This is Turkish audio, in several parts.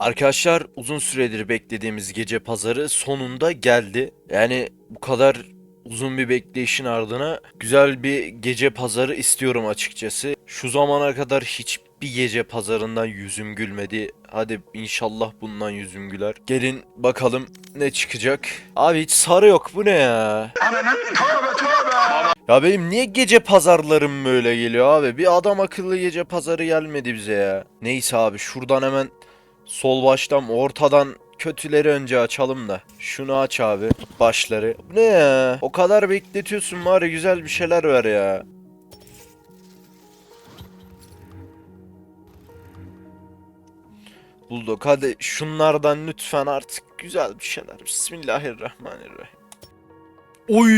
Arkadaşlar uzun süredir beklediğimiz gece pazarı sonunda geldi. Yani bu kadar uzun bir bekleyişin ardına güzel bir gece pazarı istiyorum açıkçası. Şu zamana kadar hiçbir gece pazarından yüzüm gülmedi. Hadi inşallah bundan yüzüm güler. Gelin bakalım ne çıkacak. Abi hiç sarı yok bu ne ya? Ya benim niye gece pazarlarım böyle geliyor abi? Bir adam akıllı gece pazarı gelmedi bize ya. Neyse abi şuradan hemen sol baştan ortadan kötüleri önce açalım da. Şunu aç abi başları. Bu ne ya? O kadar bekletiyorsun var ya güzel bir şeyler ver ya. Bulduk hadi şunlardan lütfen artık güzel bir şeyler. Bismillahirrahmanirrahim. Oy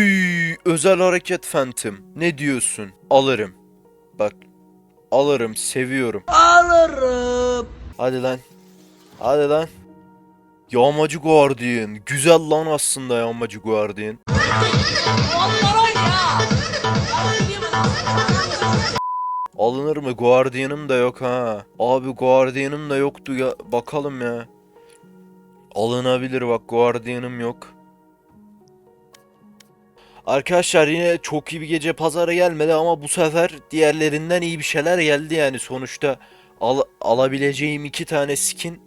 özel hareket Phantom. Ne diyorsun? Alırım. Bak alırım seviyorum. Alırım. Hadi lan. Hadi lan. Yağmacı Guardian. Güzel lan aslında Yağmacı Guardian. Alınır mı? Guardian'ım da yok ha. Abi Guardian'ım da yoktu ya. Bakalım ya. Alınabilir bak Guardian'ım yok. Arkadaşlar yine çok iyi bir gece pazarı gelmedi ama bu sefer diğerlerinden iyi bir şeyler geldi yani sonuçta al- alabileceğim iki tane skin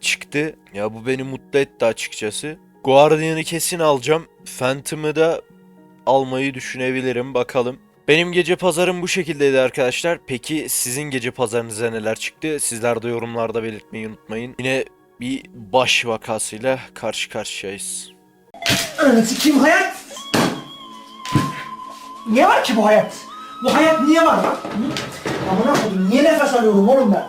çıktı. Ya bu beni mutlu etti açıkçası. Guardian'ı kesin alacağım. Phantom'ı da almayı düşünebilirim bakalım. Benim gece pazarım bu şekildeydi arkadaşlar. Peki sizin gece pazarınıza neler çıktı? Sizler de yorumlarda belirtmeyi unutmayın. Yine bir baş vakasıyla karşı karşıyayız. Ananı sikeyim hayat. Niye var ki bu hayat? Bu hayat niye var? Hı? Amına koydum niye nefes alıyorum oğlum ben?